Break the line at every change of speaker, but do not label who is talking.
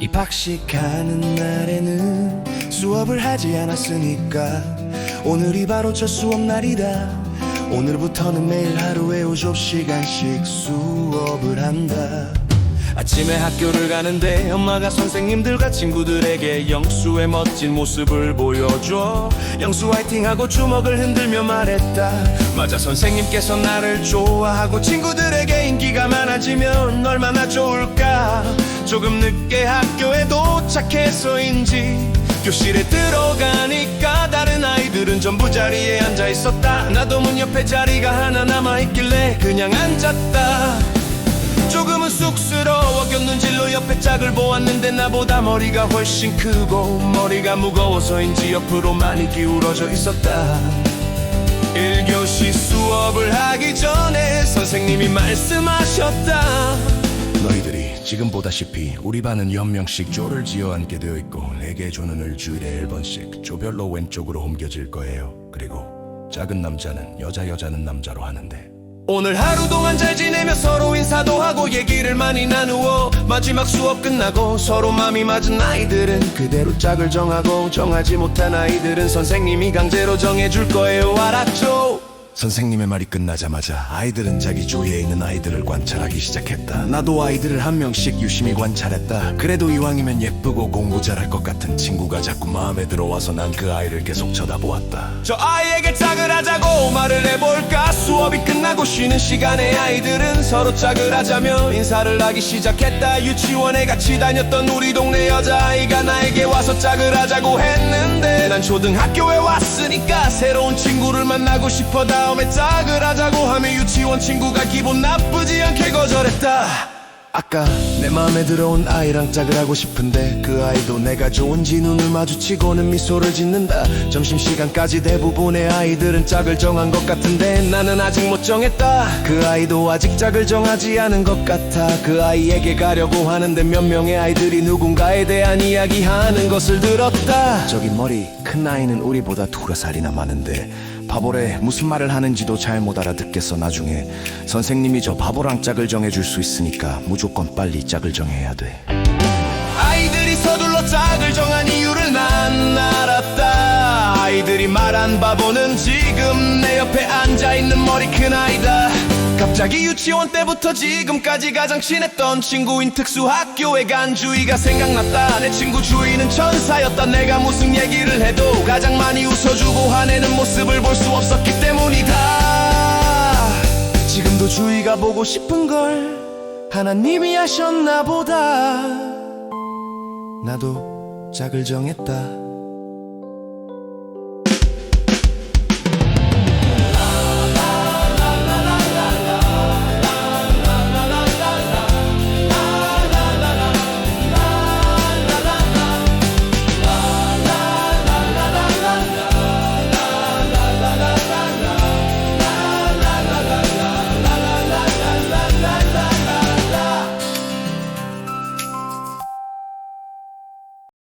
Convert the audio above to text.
입학식하는 날에는 수업을 하지 않았으니까 오늘이 바로 첫 수업 날이다. 오늘부터는 매일 하루에 5시간씩 수업을 한다 아침에 학교를 가는데 엄마가 선생님들과 친구들에게 영수의 멋진 모습을 보여줘. 영수 화이팅하고 주먹을 흔들며 말했다. 맞아 선생님께서 나를 좋아하고 친구들에게 인기가 많아지면 얼마나 좋을까? 조금 늦게 학교에 도착해서인지 교실에 들어가니까 다른 아이들은 전부 자리에 앉아 있었다. 나도 문 옆에 자리가 하나 남아 있길래 그냥 앉았다 쑥스러워 겼는질로 옆에 짝을 보았는데 나보다 머리가 훨씬 크고 머리가 무거워서인지 옆으로 많이 기울어져 있었다. 1교시 수업을 하기 전에 선생님이 말씀하셨다. 너희들이 지금 보다시피 우리 반은 연명씩 조를 지어 앉게 되어 있고 4개의 조는 일주일에 1번씩 조별로 왼쪽으로 옮겨질 거예요. 그리고 작은 남자는 여자 여자는 남자로 하는데 오늘 하루 동안 잘 지내며 서로 인사도 하고 얘기를 많이 나누어 마지막 수업 끝나고 서로 맘이 맞은 아이들은 그대로 짝을 정하고 정하지 못한 아이들은 선생님이 강제로 정해줄 거예요 알았죠? 선생님의 말이 끝나자마자 아이들은 자기 주위에 있는 아이들을 관찰하기 시작했다. 나도 아이들을 한 명씩 유심히 관찰했다. 그래도 이왕이면 예쁘고 공부 잘할 것 같은 친구가 자꾸 마음에 들어와서 난 그 아이를 계속 쳐다보았다. 저 아이에게 짝을 하자고 말을 해볼까? 수업이 끝나고 쉬는 시간에 아이들은 서로 짝을 하자며 인사를 하기 시작했다. 유치원에 같이 다녔던 우리 동네 여자아이가 나에게 와서 짝을 하자고 했는데 난 초등학교에 왔으니까 새로운 친구를 만나고 싶어 다음에 짝을 하자고 하며 유치원 친구가 기분 나쁘지 않게 거절했다. 아까 내 마음에 들어온 아이랑 짝을 하고 싶은데 그 아이도 내가 좋은지 눈을 마주치고는 미소를 짓는다. 점심시간까지 대부분의 아이들은 짝을 정한 것 같은데 나는 아직 못 정했다. 그 아이도 아직 짝을 정하지 않은 것 같아. 그 아이에게 가려고 하는데 몇 명의 아이들이 누군가에 대한 이야기하는 것을 들었다 저기 머리 큰 아이는 우리보다 두어 살이나 많은데 바보래 무슨 말을 하는지도 잘 못 알아듣겠어 나중에. 선생님이 저 바보랑 짝을 정해줄 수 있으니까 무조건 빨리 짝을 정해야 돼. 아이들이 서둘러 짝을 정한 이유를 난 알았다. 아이들이 말한 바보는 지금 내 옆에 앉아 있는 머리 큰 아이다 갑 자기 유치원 때부터 지금까지 가장 친했던 친구인 특수학교에 간 주희가 생각났다. 내 친구 주희는 천사였다. 내가 무슨 얘기를 해도 가장 많이 웃어주고 화내는 모습을 볼 수 없었기 때문이다. 지금도 주희가 보고 싶은 걸 하나님이 하셨나 보다. 나도 짝을 정했다